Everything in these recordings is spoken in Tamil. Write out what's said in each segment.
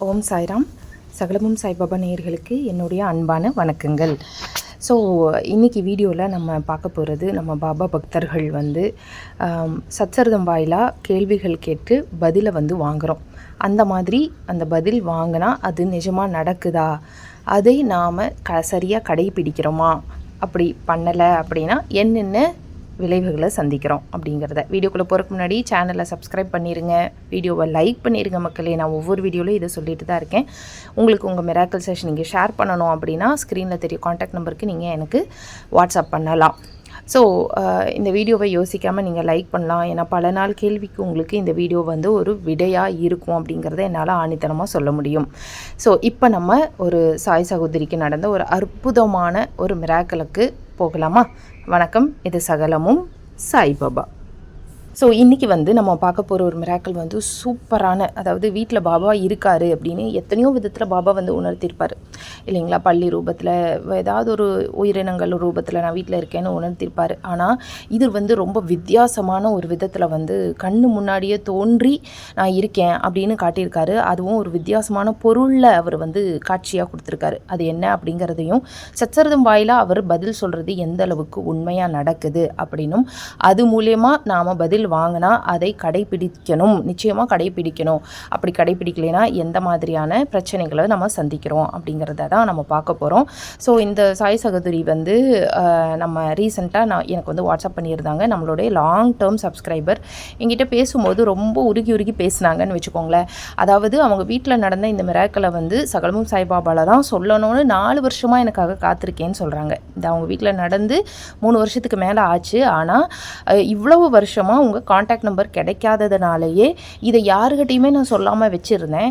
ஓம் சாய்ராம். சகலமும் சாய்பாபா நேயர்களுக்கு என்னுடைய அன்பான வணக்கங்கள். ஸோ இன்றைக்கி வீடியோவில் நம்ம பார்க்க போகிறது நம்ம பாபா பக்தர்கள் வந்து ஆம், சச்சரிதம் வாயிலாக கேள்விகள் கேட்டு பதிலை வந்து வாங்குகிறோம் அந்த மாதிரி அந்த பதில் வாங்கினா அது நிஜமாக நடக்குதா? அதை நாம் க சரியாக கடைபிடிக்கிறோமா? அப்படி பண்ணலை அப்படின்னா என்னென்ன விளைவுகளை சந்திக்கிறோம் அப்படிங்கிறத. வீடியோக்குள்ளே போகிறதுக்கு முன்னாடி சேனலை சப்ஸ்கிரைப் பண்ணிடுங்க வீடியோவை லைக் பண்ணிடுங்க மக்களே. நான் ஒவ்வொரு வீடியோவிலும் இதை சொல்லிட்டு தான் இருக்கேன். உங்களுக்கு உங்கள் மிராக்கல் செஷன் நீங்கள் ஷேர் பண்ணணும் அப்படின்னா ஸ்க்ரீனில் தெரியும். காண்டாக்ட் நம்பருக்கு நீங்கள் எனக்கு வாட்ஸ்அப் பண்ணலாம். ஸோ இந்த வீடியோவை யோசிக்காமல் நீங்கள் லைக் பண்ணலாம். ஏன்னா பல நாள் கேள்விக்கு உங்களுக்கு இந்த வீடியோ வந்து ஒரு விடையாக இருக்கும் அப்படிங்கிறத என்னால் ஆணித்தனமாக சொல்ல முடியும். ஸோ இப்போ நம்ம ஒரு சாய் சகோதரிக்கு நடந்த ஒரு அற்புதமான ஒரு மிராக்கலுக்கு போகலாமா? வணக்கம் இது சகலமும் சாய்பாபா. ஸோ இன்றைக்கி வந்து நம்ம பார்க்க போகிற ஒரு மிராக்கள் வந்து சூப்பரான அதாவது வீட்டில் பாபா இருக்காரு அப்படின்னு எத்தனையோ விதத்தில் பாபா வந்து உணர்த்தியிருப்பார் இல்லைங்களா? பள்ளி ரூபத்தில் ஏதாவது ஒரு உயிரினங்கள் ரூபத்தில் நான் வீட்டில் இருக்கேன்னு உணர்த்திருப்பார். ஆனால் இது வந்து ரொம்ப வித்தியாசமான ஒரு விதத்தில் வந்து கண்ணு முன்னாடியே தோன்றி நான் இருக்கேன் அப்படின்னு காட்டியிருக்காரு. அதுவும் ஒரு வித்தியாசமான பொருளில் அவர் வந்து காட்சியாக கொடுத்துருக்காரு. அது என்ன அப்படிங்கிறதையும் சச்சரதம் வாயிலாக அவர் பதில் சொல்கிறது எந்த அளவுக்கு உண்மையாக நடக்குது அப்படின்னும் அது மூலயமா நாம் பதில் வாங்கினா அதை கடைபிடிக்கணும். நிச்சயமாக கடைபிடிக்கணும். அப்படி கடைபிடிக்கலைன்னா எந்த மாதிரியான பிரச்சனைகளை நம்ம சந்திக்கிறோம் அப்படிங்கிறத தான் நம்ம பார்க்க போகிறோம் ஸோ இந்த சாய் சகோதரி வந்து நம்ம ரீசெண்டாக நான் எனக்கு வந்து வாட்ஸ்அப் பண்ணியிருந்தாங்க. நம்மளுடைய லாங் டேர்ம் சப்ஸ்கிரைபர் என்கிட்ட பேசும்போது ரொம்ப உருகி உருகி பேசுனாங்கன்னு வச்சுக்கோங்களேன். அதாவது அவங்க வீட்டில் நடந்த இந்த மிராக்களை வந்து சகலமும் சாய்பாபாவில் தான் சொல்லணும்னு நாலு வருஷமாக எனக்காக காத்திருக்கேன்னு சொல்கிறாங்க இது அவங்க வீட்டில் நடந்து மூணு வருஷத்துக்கு மேலே ஆச்சு. ஆனால் இவ்வளவு வருஷமாக உங்கள் காண்டாக்ட் நம்பர் கிடைக்காததுனாலேயே இதை யாருக்கிட்டையுமே நான் சொல்லாமல் வச்சுருந்தேன்.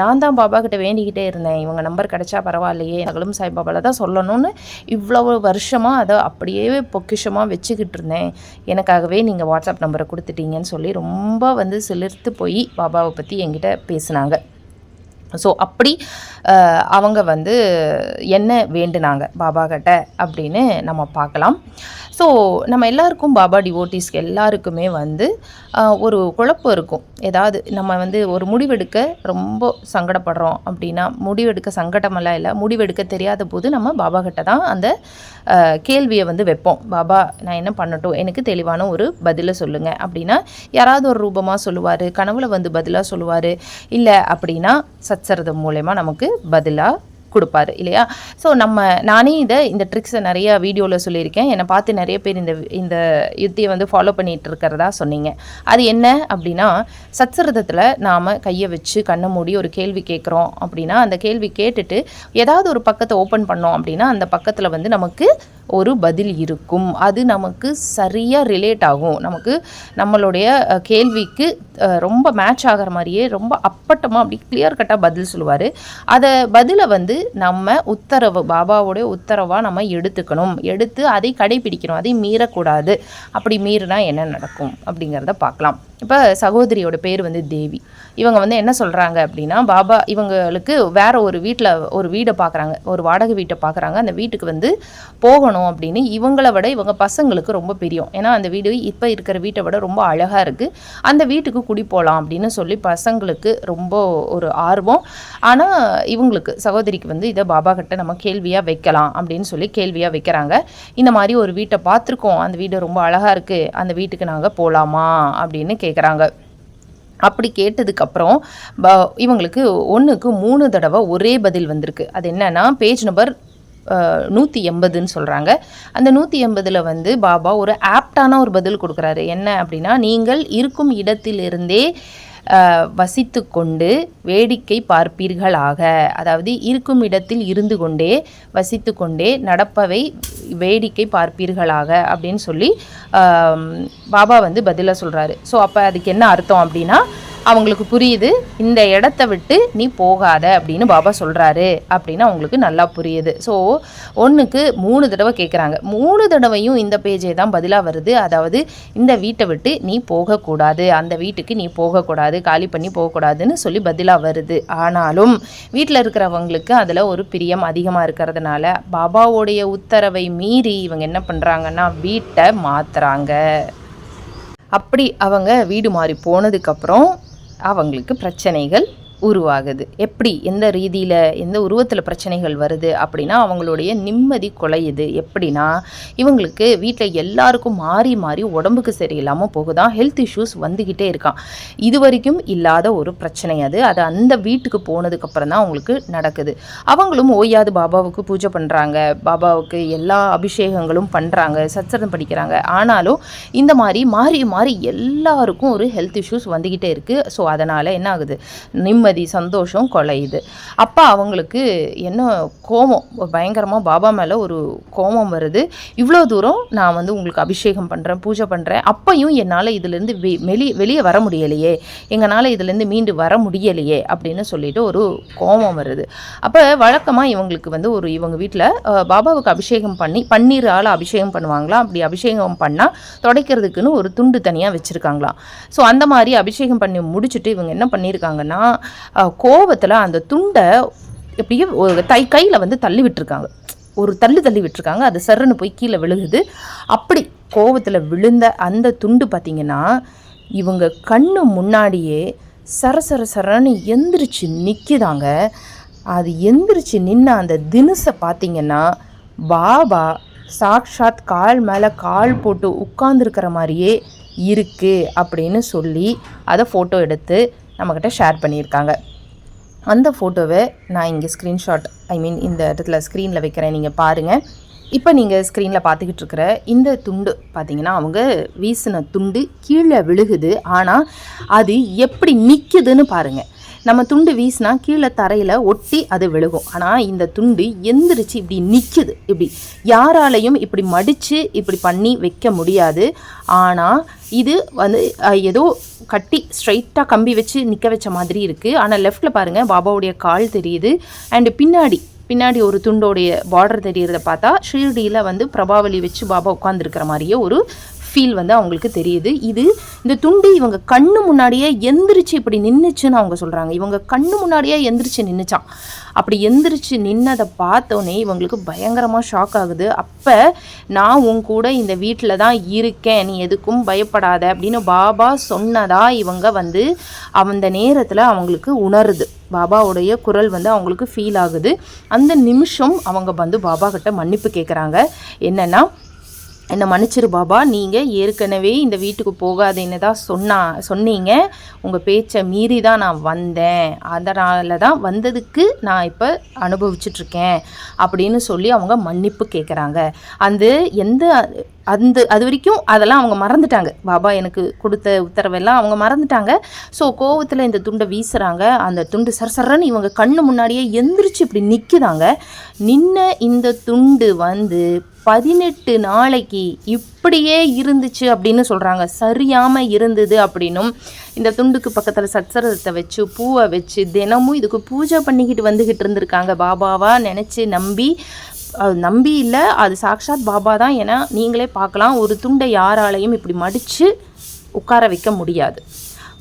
நான் தான் பாபா கிட்ட வேண்டிக்கிட்டே இருந்தேன். இவங்க நம்பர் கிடைச்சா பரவாயில்லையே நகலும் சாய்பாபாவில் தான் சொல்லணும்னு இவ்வளவு வருஷமாக அதை அப்படியே பொக்கிஷமாக வச்சுக்கிட்டு இருந்தேன். எனக்காகவே நீங்கள் வாட்ஸ்அப் நம்பரை கொடுத்துட்டீங்கன்னு சொல்லி ரொம்ப வந்து சிலிர்த்து போய் பாபாவை பற்றி என்கிட்ட பேசுனாங்க. ஸோ அப்படி அவங்க வந்து என்ன வேண்டுனாங்க? பாபா கிட்ட அப்படின்னு நம்ம பார்க்கலாம். ஸோ நம்ம எல்லாருக்கும் பாபா டிவோட்டிஸ்க்கு எல்லாருக்குமே வந்து ஒரு குழப்பம் இருக்கும். ஏதாவது நம்ம வந்து ஒரு முடிவெடுக்க ரொம்ப சங்கடப்படுறோம் அப்படின்னா முடிவெடுக்க சங்கடமெல்லாம் இல்லை முடிவெடுக்க தெரியாத போது நம்ம பாபா கிட்ட தான் அந்த கேள்வியை வந்து வைப்போம். பாபா நான் என்ன பண்ணட்டும்? எனக்கு தெளிவான ஒரு பதிலை சொல்லுங்கள் அப்படின்னா யாராவது ஒரு ரூபமாக சொல்லுவார் கனவுல வந்து பதிலாக சொல்லுவார். இல்லை அப்படின்னா சச்சரதம் மூலயமா நமக்கு பதிலாக கொடுப்பாரு இல்லையா? ஸோ நம்ம நானே இதை இந்த ட்ரிக்ஸை நிறைய வீடியோவில் சொல்லியிருக்கேன். என்னை பார்த்து நிறைய பேர் இந்த இந்த யுத்தியை வந்து ஃபாலோ பண்ணிகிட்டு இருக்கிறதா சொன்னீங்க. அது என்ன அப்படின்னா சத்சரதத்தில் நாம் கையை வச்சு கண்ணை மூடி ஒரு கேள்வி கேட்குறோம் அப்படின்னா அந்த கேள்வி கேட்டுட்டு ஏதாவது ஒரு பக்கத்தை ஓப்பன் பண்ணோம் அப்படின்னா அந்த பக்கத்தில் வந்து நமக்கு ஒரு பதில் இருக்கும். அது நமக்கு சரியாக ரிலேட் ஆகும். நமக்கு நம்மளுடைய கேள்விக்கு ரொம்ப மேட்ச் ஆகிற மாதிரியே ரொம்ப அப்பட்டமாக அப்படி கிளியர் கட்டாக பதில் சொல்லுவார். அதை பதிலை வந்து நம்ம உத்தரவு பாபாவோடைய உத்தரவாக நம்ம எடுத்துக்கணும். எடுத்து அதை கடைபிடிக்கணும். அதை மீறக்கூடாது. அப்படி மீறினா என்ன நடக்கும்? அப்படிங்கிறத பார்க்கலாம். இப்போ சகோதரியோட பேர் வந்து தேவி. இவங்க வந்து என்ன சொல்கிறாங்க அப்படின்னா பாபா இவங்களுக்கு வேற ஒரு வீட்டில் ஒரு வீடை பார்க்குறாங்க ஒரு வாடகை வீட்டை பார்க்குறாங்க அந்த வீட்டுக்கு வந்து போகணும் அப்படின்னு இவங்களை விட இவங்க பசங்களுக்கு ரொம்ப பிரியம். ஏன்னா அந்த வீடு இப்போ இருக்கிற வீட்டை விட ரொம்ப அழகாக இருக்குது அந்த வீட்டுக்கு குடி போகலாம் அப்படின்னு சொல்லி பசங்களுக்கு ரொம்ப ஒரு ஆர்வம். ஆனால் இவங்களுக்கு சகோதரிக்கு வந்து இதை பாபா கிட்ட நம்ம கேள்வியாக வைக்கலாம் அப்படின்னு சொல்லி கேள்வியாக வைக்கிறாங்க. இந்த மாதிரி ஒரு வீட்டை பார்த்துருக்கோம் அந்த வீடு ரொம்ப அழகாக இருக்குது அந்த வீட்டுக்கு நாங்கள் போகலாமா அப்படின்னு கேட்குறாங்க அப்படி கேட்டதுக்கப்புறம் ப இவங்களுக்கு ஒன்றுக்கு மூணு தடவை ஒரே பதில் வந்திருக்கு. அது என்னன்னா பேஜ் நம்பர் நூற்றி எண்பதுன்னு சொல்கிறாங்க அந்த நூற்றி எண்பதில் வந்து பாபா ஒரு ஆப்டான ஒரு பதில் கொடுக்குறாரு. என்ன அப்படின்னா நீங்கள் இருக்கும் இடத்திலிருந்தே வசித்து கொண்டு வேடிக்கை பார்ப்பீர்களாக. அதாவது இருக்கும் இடத்தில் இருந்து கொண்டே வசித்து கொண்டே நடப்பவை வேடிக்கை பார்ப்பீர்களாக அப்படின்னு சொல்லி பாபா வந்து பதிலாக சொல்கிறாரு ஸோ அப்போ அதுக்கு என்ன அர்த்தம் அப்படின்னா அவங்களுக்கு புரியுது இந்த இடத்த விட்டு நீ போகாத அப்படின்னு பாபா சொல்கிறாரு அப்படின்னு அவங்களுக்கு நல்லா புரியுது. ஸோ ஒன்றுக்கு மூணு தடவை கேட்குறாங்க மூணு தடவையும் இந்த பேஜே தான் பதிலாக வருது. அதாவது இந்த வீட்டை விட்டு நீ போகக்கூடாது அந்த வீட்டுக்கு நீ போகக்கூடாது காலி பண்ணி போகக்கூடாதுன்னு சொல்லி பதிலாக வருது. ஆனாலும் வீட்டில் இருக்கிறவங்களுக்கு அதில் ஒரு பிரியம் அதிகமாக இருக்கிறதுனால பாபாவோடைய உத்தரவை மீறி இவங்க என்ன பண்ணுறாங்கன்னா வீட்டை மாற்றுறாங்க அப்படி அவங்க வீடு மாறி போனதுக்கப்புறம் அவங்களுக்கு பிரச்சனைகள் உருவாகுது. எப்படி? எந்த ரீதியில்? எந்த உருவத்தில் பிரச்சனைகள் வருது? அப்படின்னா அவங்களுடைய நிம்மதி குலையுது. எப்படின்னா இவங்களுக்கு வீட்டில் எல்லாருக்கும் மாறி மாறி உடம்புக்கு சரியில்லாமல் போகுதான் ஹெல்த் இஷ்யூஸ் வந்துக்கிட்டே இருக்கான். இது வரைக்கும் இல்லாத ஒரு பிரச்சனை அது. அது அந்த வீட்டுக்கு போனதுக்கப்புறம் தான் அவங்களுக்கு நடக்குது. அவங்களும் ஓயாது பாபாவுக்கு பூஜை பண்ணுறாங்க பாபாவுக்கு எல்லா அபிஷேகங்களும் பண்ணுறாங்க சச்சரம் படிக்கிறாங்க. ஆனாலும் இந்த மாதிரி மாறி மாறி எல்லாருக்கும் ஒரு ஹெல்த் இஷ்யூஸ் வந்துக்கிட்டே இருக்குது ஸோ அதனால் என்ன ஆகுது? நிம்மதி சந்தோஷம் குலையுது. அப்போ அவங்களுக்கு என்ன கோபம்? பயங்கரமாக பாபா மேலே ஒரு கோபம் வருது. இவ்வளோ தூரம் நான் வந்து உங்களுக்கு அபிஷேகம் பண்ணுறேன் பூஜை பண்ணுறேன் அப்பையும் என்னால் இதுலேருந்து வெ வெளியே வெளியே வர முடியலையே. எங்களால் இதுலேருந்து மீண்டு வர முடியலையே அப்படின்னு சொல்லிட்டு ஒரு கோபம் வருது. அப்போ வழக்கமாக இவங்களுக்கு வந்து ஒரு இவங்க வீட்டில் பாபாவுக்கு அபிஷேகம் பண்ணி பன்னீரால் அபிஷேகம் பண்ணுவாங்களாம் அப்படி அபிஷேகம் பண்ணால் துடைக்கிறதுக்குன்னு ஒரு துண்டு தனியாக வச்சுருக்காங்களாம். ஸோ அந்த மாதிரி அபிஷேகம் பண்ணி முடிச்சுட்டு இவங்க என்ன பண்ணியிருக்காங்கன்னா கோவத்தில் அந்த துண்டை எப்படியே ஒரு தை கையில் வந்து தள்ளி விட்டுருக்காங்க. ஒரு தள்ளு தள்ளி விட்டுருக்காங்க. அது சர்ன்னு போய் கீழே விழுகுது. அப்படி கோவத்தில் விழுந்த அந்த துண்டு பார்த்திங்கன்னா இவங்க கண்ணு முன்னாடியே சர சர சரன்னு எந்திரிச்சு நிற்கிதாங்க அது எந்திரிச்சு நின்ன அந்த தினுசை பார்த்திங்கன்னா பாபா சாக்ஷாத் கால் மேலே கால் போட்டு உட்காந்துருக்கிற மாதிரியே இருக்குது அப்படின்னு சொல்லி அதை ஃபோட்டோ எடுத்து நம்மக்கிட்ட ஷேர் பண்ணியிருக்காங்க. அந்த ஃபோட்டோவை நான் இங்கே ஸ்க்ரீன்ஷாட் ஐ மீன் இந்த இடத்துல ஸ்க்ரீனில் வைக்கிறேன். நீங்கள் பாருங்கள் இப்போ நீங்கள் ஸ்க்ரீனில் பார்த்துக்கிட்டு இருக்கிற இந்த துண்டு பார்த்தீங்கன்னா அவங்க வீசின துண்டு கீழே விழுகுது. ஆனால் அது எப்படி நிற்குதுன்னு பாருங்கள் நம்ம துண்டு வீசினா கீழே தரையில் ஒட்டி அது விழுகும். ஆனால் இந்த துண்டு எந்திரிச்சு இப்படி நிற்குது இப்படி யாராலையும் இப்படி மடித்து இப்படி பண்ணி வைக்க முடியாது. ஆனால் இது வந்து ஏதோ கட்டி ஸ்ட்ரைட்டாக கம்பி வச்சு நிற்க வச்ச மாதிரி இருக்குது ஆனால் லெஃப்ட்டில் பாருங்கள் பாபாவுடைய கால் தெரியுது. அண்டு பின்னாடி பின்னாடி ஒரு துண்டோடைய பார்டர் தெரிகிறத பார்த்தா ஷீர்டியில் வந்து பிரபாவலி வச்சு பாபா உட்காந்துருக்கிற மாதிரியே ஒரு ஃபீல் வந்து அவங்களுக்கு தெரியுது. இது இந்த துண்டு இவங்க கண்ணு முன்னாடியே எந்திரிச்சு இப்படி நின்றுச்சுன்னு அவங்க சொல்கிறாங்க இவங்க கண்ணு முன்னாடியே எந்திரிச்சு நின்றுச்சான் அப்படி எந்திரிச்சு நின்னதை பார்த்தோன்னே இவங்களுக்கு பயங்கரமாக ஷாக் ஆகுது. அப்போ நான் உன் கூட இந்த வீட்டில் தான் இருக்கேன். நீ எதுக்கும் பயப்படாத அப்படின்னு பாபா சொன்னதா இவங்க வந்து அந்த நேரத்தில் அவங்களுக்கு உணருது. பாபாவுடைய குரல் வந்து அவங்களுக்கு ஃபீல் ஆகுது. அந்த நிமிஷம் அவங்க வந்து பாபா கிட்ட மன்னிப்பு கேட்குறாங்க என்னென்னா என்னை மன்னிச்சிரு பாபா. நீங்கள் ஏற்கனவே இந்த வீட்டுக்கு போகாதேன்னு தான் சொன்னா சொன்னீங்க. உங்கள் பேச்சை மீறி தான் நான் வந்தேன். அதனால தான் வந்ததுக்கு நான் இப்போ அனுபவிச்சிட்ருக்கேன் அப்படின்னு சொல்லி அவங்க மன்னிப்பு கேட்குறாங்க அந்த எந்த அந்த அது வரைக்கும் அதெல்லாம் அவங்க மறந்துட்டாங்க. பாபா எனக்கு கொடுத்த உத்தரவெல்லாம் அவங்க மறந்துட்டாங்க. ஸோ கோவத்தில் இந்த துண்டை வீசுகிறாங்க அந்த துண்டு சரசரன்னு இவங்க கண்ணு முன்னாடியே எந்திரிச்சு இப்படி நிற்குதாங்க நின்ன இந்த துண்டு வந்து பதினெட்டு நாளைக்கு இப்படியே இருந்துச்சு அப்படின்னு சொல்கிறாங்க சரியாமல் இருந்தது அப்படின்னும் இந்த துண்டுக்கு பக்கத்தில் சச்சரத்தை வச்சு பூவை வச்சு தினமும் இதுக்கு பூஜை பண்ணிக்கிட்டு வந்துக்கிட்டு இருந்திருக்காங்க. பாபாவாக நினச்சி நம்பி நம்பி இல்லை அது சாக்ஷாத் பாபா தான் ஏன்னா நீங்களே பார்க்கலாம். ஒரு துண்டை யாராலையும் இப்படி மடித்து உட்கார வைக்க முடியாது.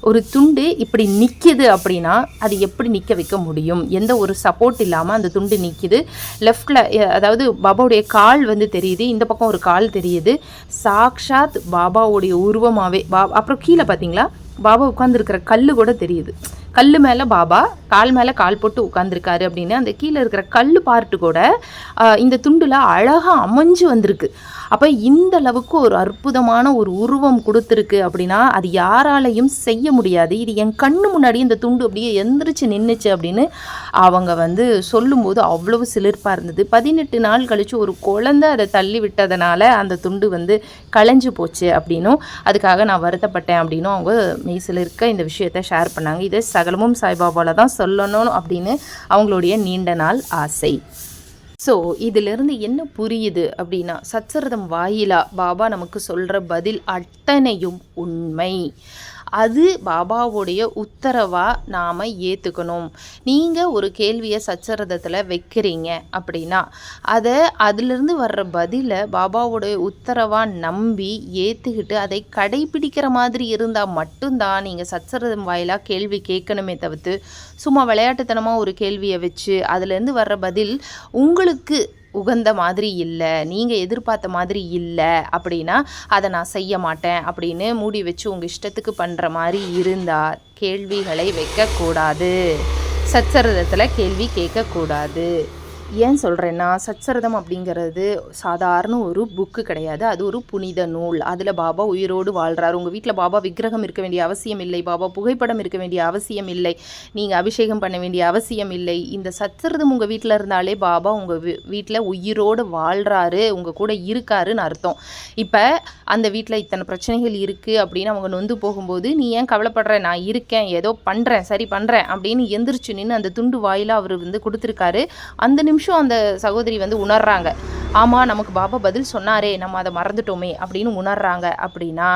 ஒரு துண்டு இப்படி நிற்கிது அப்படின்னா அது எப்படி நிற்க வைக்க முடியும்? எந்த ஒரு சப்போர்ட் இல்லாமல் அந்த துண்டு நிற்கிது லெஃப்டில் அதாவது பாபாவுடைய கால் வந்து தெரியுது. இந்த பக்கம் ஒரு கால் தெரியுது. சாக்ஷாத் பாபாவுடைய உருவமாகவே பா அப்புறம் கீழே பார்த்தீங்களா? பாபா உட்காந்துருக்கிற கல் கூட தெரியுது. கல் மேலே பாபா கால் மேலே கால் போட்டு உட்காந்துருக்காரு அப்படின்னு அந்த கீழே இருக்கிற கல் பார்ட்டு கூட இந்த துண்டில் அழகாக அமைஞ்சு வந்திருக்கு. அப்போ இந்த அளவுக்கு ஒரு அற்புதமான ஒரு உருவம் கொடுத்துருக்கு அப்படின்னா அது யாராலையும் செய்ய முடியாது. இது என் கண்ணு முன்னாடி இந்த துண்டு அப்படியே எந்திரிச்சு நின்றுச்சு அப்படின்னு அவங்க வந்து சொல்லும்போது அவ்வளவு சிலிர்ப்பாக இருந்தது. பதினெட்டு நாள் கழித்து ஒரு குழந்தை அதை தள்ளி விட்டதுனால அந்த துண்டு வந்து களைஞ்சு போச்சு அப்படின்னும் அதுக்காக நான் வருத்தப்பட்டேன் அப்படின்னும் அவங்க மெய்சில் இருக்க இந்த விஷயத்தை ஷேர் பண்ணாங்க. இதை சகலமும் சாய்பாபாவில் தான் சொல்லணும் அப்படின்னு அவங்களுடைய நீண்ட நாள் ஆசை. ஸோ இதிலிருந்து என்ன புரியுது அப்படின்னா சச்சரதம் வாயிலா பாபா நமக்கு சொல்கிற பதில் அத்தனையும் உண்மை. அது பாபாவுடைய உத்தரவாக நாம் ஏற்றுக்கணும் நீங்கள் ஒரு கேள்வியை சச்சரதத்தில் வைக்கிறீங்க அப்படின்னா அதை அதிலிருந்து வர்ற பதிலை பாபாவுடைய உத்தரவாக நம்பி ஏற்றுக்கிட்டு அதை கடைபிடிக்கிற மாதிரி இருந்தால் மட்டும்தான் நீங்கள் சச்சரதம் வாயிலாக கேள்வி கேட்கணுமே தவிர்த்து சும்மா விளையாட்டுத்தனமாக ஒரு கேள்வியை வச்சு அதுலேருந்து வர்ற பதில் உங்களுக்கு உகந்த மாதிரி இல்லை நீங்கள் எதிர்பார்த்த மாதிரி இல்லை அப்படின்னா அதை நான் செய்ய மாட்டேன் அப்படின்னு மூடி வச்சு உங்கள் இஷ்டத்துக்கு பண்ணுற மாதிரி இருந்தால் கேள்விகளை வைக்கக்கூடாது. சச்சரதத்தில் கேள்வி கேட்கக்கூடாது. ஏன் சொல்கிறேன்னா சச்சரதம் அப்படிங்கிறது சாதாரண ஒரு புக்கு கிடையாது. அது ஒரு புனித நூல். அதில் பாபா உயிரோடு வாழ்கிறார் உங்கள் வீட்டில் பாபா விக்கிரகம் இருக்க வேண்டிய அவசியம் இல்லை. பாபா புகைப்படம் இருக்க வேண்டிய அவசியம் இல்லை. நீங்கள் அபிஷேகம் பண்ண வேண்டிய அவசியம் இல்லை. இந்த சச்சரதம் உங்கள் வீட்டில் இருந்தாலே பாபா உங்கள் வீட்டில் உயிரோடு வாழ்கிறாரு உங்கள் கூட இருக்காருன்னு அர்த்தம். இப்போ அந்த வீட்டில் இத்தனை பிரச்சனைகள் இருக்குது அப்படின்னு அவங்க நொந்து போகும்போது நீ ஏன் கவலைப்படுற? நான் இருக்கேன். ஏதோ பண்ணுறேன் சரி பண்ணுறேன் அப்படின்னு எந்திரிச்சு நின்று அந்த துண்டு வாயில் அவர் வந்து கொடுத்துருக்காரு. அந்த நிமிஷம் அந்த சகோதரி வந்து உணர்றாங்க. ஆமாம் நமக்கு பாபா பதில் சொன்னாரே நம்ம அதை மறந்துட்டோமே அப்படின்னு உணர்றாங்க. அப்படின்னா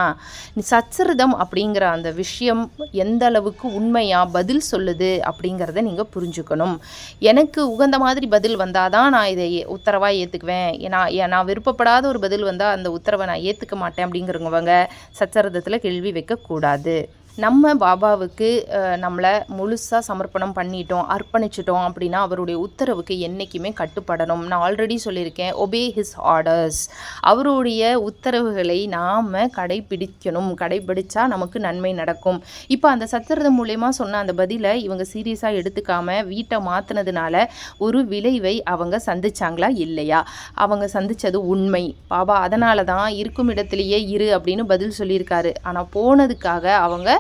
சச்சரிதம் அப்படிங்கிற அந்த விஷயம் எந்த அளவுக்கு உண்மையாக பதில் சொல்லுது அப்படிங்கிறத நீங்கள் புரிஞ்சுக்கணும். எனக்கு உகந்த மாதிரி பதில் வந்தால் தான் நான் இதை உத்தரவாக ஏற்றுக்குவேன் நான் நான் விருப்பப்படாத ஒரு பதில் வந்தால் அந்த உத்தரவை நான் ஏற்றுக்க மாட்டேன் அப்படிங்கிறவங்க சச்சரிதத்தில் கேள்வி வைக்கக்கூடாது. நம்ம பாபாவுக்கு நம்மளை முழுசாக சமர்ப்பணம் பண்ணிட்டோம் அர்ப்பணிச்சிட்டோம் அப்படின்னா அவருடைய உத்தரவுக்கு என்றைக்குமே கட்டுப்படணும். நான் ஆல்ரெடி சொல்லியிருக்கேன் ஒபே ஹிஸ் ஆர்டர்ஸ் அவருடைய உத்தரவுகளை நாம் கடைபிடிக்கணும். கடைபிடிச்சா நமக்கு நன்மை நடக்கும். இப்போ அந்த சத்திரதம் மூலயமா சொன்ன அந்த பதிலை இவங்க சீரியஸாக எடுத்துக்காம வீட்டை மாற்றினதுனால ஒரு விளைவை அவங்க சந்திச்சாங்களா இல்லையா? அவங்க சந்தித்தது உண்மை. பாபா அதனால தான் இருக்கும் இடத்துலையே இரு அப்படின்னு பதில் சொல்லியிருக்காரு. ஆனால் போனதுக்காக அவங்க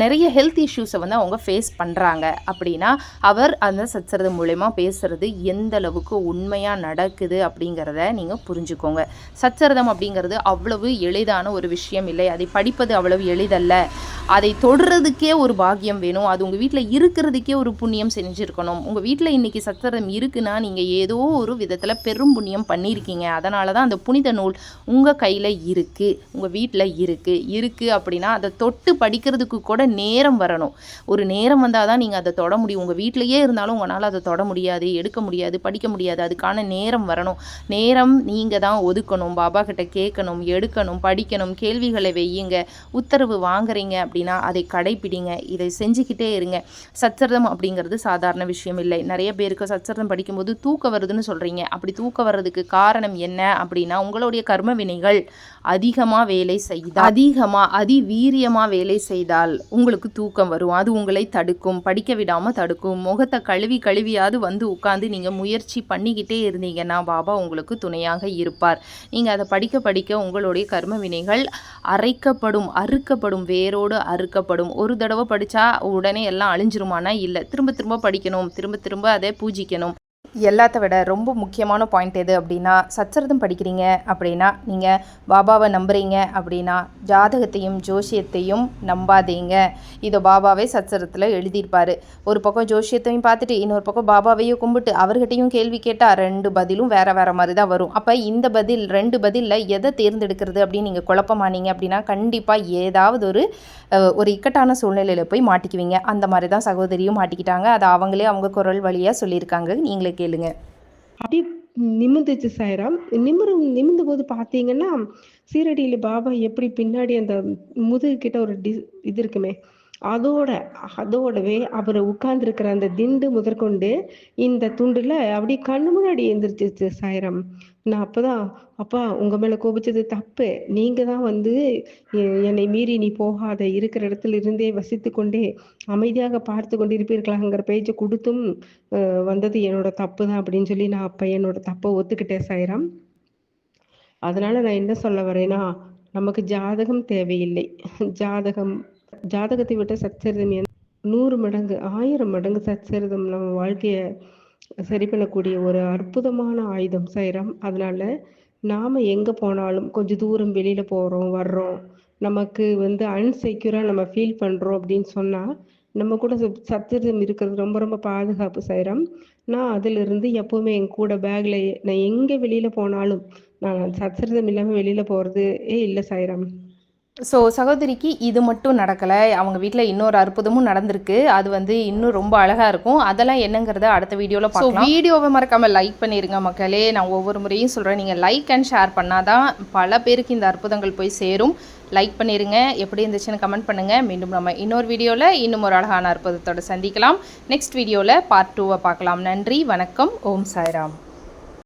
நிறைய ஹெல்த் இஷ்யூஸை வந்து அவங்க ஃபேஸ் பண்ணுறாங்க அப்படின்னா அவர் அந்த சச்சரது மூலயமா பேசுகிறது எந்த அளவுக்கு உண்மையாக நடக்குது அப்படிங்கிறத நீங்கள் புரிஞ்சுக்கோங்க. சச்சரதம் அப்படிங்கிறது அவ்வளவு எளிதான ஒரு விஷயம் இல்லை. அதை படிப்பது அவ்வளவு எளிதல்ல. அதை தொடுறதுக்கே ஒரு பாக்கியம் வேணும். அது உங்கள் வீட்டில் இருக்கிறதுக்கே ஒரு புண்ணியம் செஞ்சுருக்கணும். உங்கள் வீட்டில் இன்றைக்கி சச்சரதம் இருக்குன்னா நீங்கள் ஏதோ ஒரு விதத்தில் பெரும் புண்ணியம் பண்ணியிருக்கீங்க அதனால தான் அந்த புனித நூல் உங்கள் கையில் இருக்குது உங்கள் வீட்டில் இருக்குது இருக்குது அப்படின்னா அதை தொட்டு படிக்கிறதுக்கு கூட நேரம் வரணும். ஒரு நேரம் வந்தால் தான் நீங்கள் அதை தொட முடியும். உங்கள் வீட்டிலையே இருந்தாலும் உங்களால் அதை தொட முடியாது எடுக்க முடியாது படிக்க முடியாது. அதுக்கான நேரம் வரணும். நேரம் நீங்கள் தான் ஒதுக்கணும். பாபா கிட்ட கேட்கணும் எடுக்கணும் படிக்கணும். கேள்விகளை வையுங்க. உத்தரவு வாங்குறீங்க அப்படின்னா அதை கடைப்பிடிங்க. இதை செஞ்சுக்கிட்டே இருங்க. சச்சரதம் அப்படிங்கிறது சாதாரண விஷயம் இல்லை. நிறைய பேருக்கு சச்சரதம் படிக்கும்போது தூக்கம் வருதுன்னு சொல்கிறீங்க அப்படி தூக்கம் வர்றதுக்கு காரணம் என்ன அப்படின்னா உங்களுடைய கர்ம வினைகள் அதிகமாக வேலை செய்தால் அதிகமாக அதிவீரியமாக வேலை செய்தால் உங்களுக்கு தூக்கம் வரும். அது உங்களை தடுக்கும். படிக்க விடாமல் தடுக்கும். முகத்தை கழுவி கழுவியாவது வந்து உட்காந்து நீங்கள் முயற்சி பண்ணிக்கிட்டே இருந்தீங்கன்னா பாபா உங்களுக்கு துணையாக இருப்பார். நீங்கள் அதை படிக்க படிக்க உங்களுடைய கர்ம வினைகள் அரைக்கப்படும் அறுக்கப்படும் வேரோடு அறுக்கப்படும். ஒரு தடவை படித்தா உடனே எல்லாம் அழிஞ்சிருமானா? இல்லை. திரும்ப திரும்ப படிக்கணும். திரும்ப திரும்ப அதை பூஜிக்கணும். எல்லாத்த விட ரொம்ப முக்கியமான பாயிண்ட் எது அப்படின்னா சச்சரதம் படிக்கிறீங்க அப்படின்னா நீங்கள் பாபாவை நம்புகிறீங்க அப்படின்னா ஜாதகத்தையும் ஜோஷியத்தையும் நம்பாதீங்க. இதை பாபாவே சச்சரத்தில் எழுதியிருப்பார். ஒரு பக்கம் ஜோஷியத்தையும் பார்த்துட்டு இன்னொரு பக்கம் பாபாவையும் கும்பிட்டு அவர்கிட்டையும் கேள்வி கேட்டால் ரெண்டு பதிலும் வேறு வேறு மாதிரி தான் வரும். அப்போ இந்த பதில் ரெண்டு பதிலில் எதை தேர்ந்தெடுக்கிறது அப்படின்னு நீங்கள் குழப்பமானீங்க அப்படின்னா கண்டிப்பாக ஏதாவது ஒரு ஒரு இக்கட்டான சூழ்நிலையில் போய் மாட்டிக்குவீங்க. அந்த மாதிரி தான் சகோதரியும் மாட்டிக்கிட்டாங்க. அதை அவங்களே அவங்க குரல் வழியாக சொல்லியிருக்காங்க. நீங்களுக்கு கேளுங்க. அப்படியே நிமிர்ந்துச்சு சாய்ராம் நிமிரும் நிமிந்த போது பார்த்தீங்கன்னா சீரடியில பாபா எப்படி பின்னாடி அந்த முதுகு கிட்ட ஒரு டி இது இருக்குமே அதோட அதோடவே அவர் உட்கார்ந்துருக்கிற அந்த திண்டு முதற்கொண்டு இந்த துண்டுல அப்படியே கண்ணு முன்னாடி எந்திரிச்சிச்சு சாய்ராம். நான் அப்பதான் அப்பா உங்க மேல கோபிச்சது தப்பு. நீங்க தான் வந்து என்னை மீறி நீ போகாத. இருக்கிற இடத்துல இருந்தே வசித்து கொண்டே அமைதியாக பார்த்து கொண்டு இருப்பீர்களாங்கிற பேச்சை கொடுத்தும் வந்தது என்னோட தப்பு தான் அப்படின்னு சொல்லி நான் அப்ப என்னோட தப்பை ஒத்துக்கிட்டேன் சாய்ராம். அதனால நான் என்ன சொல்ல வரேன்னா நமக்கு ஜாதகம் தேவையில்லை. ஜாதகம் ஜாதகத்தை விட்ட சச்சரிதம் நூறு மடங்கு ஆயிரம் மடங்கு சச்சரிதம் நம்ம வாழ்க்கைய சரி பண்ணக்கூடிய ஒரு அற்புதமான ஆயுதம் சைரம். அதனால நாம எங்க போனாலும் கொஞ்சம் தூரம் வெளியில போறோம் வர்றோம். நமக்கு வந்து அன்செக்யூரா நம்ம ஃபீல் பண்றோம் அப்படின்னு சொன்னா நம்ம கூட சத்- சத்திரம் இருக்கிறது ரொம்ப ரொம்ப பாதுகாப்பு சைரம். நான் அதுல இருந்து எப்பவுமே என் கூட பேக்ல நான் எங்க வெளியில போனாலும் நான் சச்சரிதம் இல்லாம வெளியில போறது ஏ இல்லை சாய்ராம் ஸோ சகோதரிக்கு இது மட்டும் நடக்கலை. அவங்க வீட்டில் இன்னொரு அற்புதமும் நடந்திருக்கு. அது வந்து இன்னும் ரொம்ப அழகாக இருக்கும். அதெல்லாம் என்னங்கிறத அடுத்த வீடியோவில் பார்க்கலாம். வீடியோவை மறக்காமல் லைக் பண்ணிடுங்க மக்களே. நான் ஒவ்வொரு முறையும் சொல்கிறேன் நீங்கள் லைக் அண்ட் ஷேர் பண்ணாதான் பல பேருக்கு இந்த அற்புதங்கள் போய் சேரும். லைக் பண்ணிடுங்க எப்படி இருந்துச்சுன்னு கமெண்ட் பண்ணுங்கள் மீண்டும் நம்ம இன்னொரு வீடியோவில் இன்னும் ஒரு அழகான அற்புதத்தோடு சந்திக்கலாம். நெக்ஸ்ட் வீடியோவில் பார்ட் டூவை பார்க்கலாம். நன்றி. வணக்கம். ஓம் சாய்ராம்.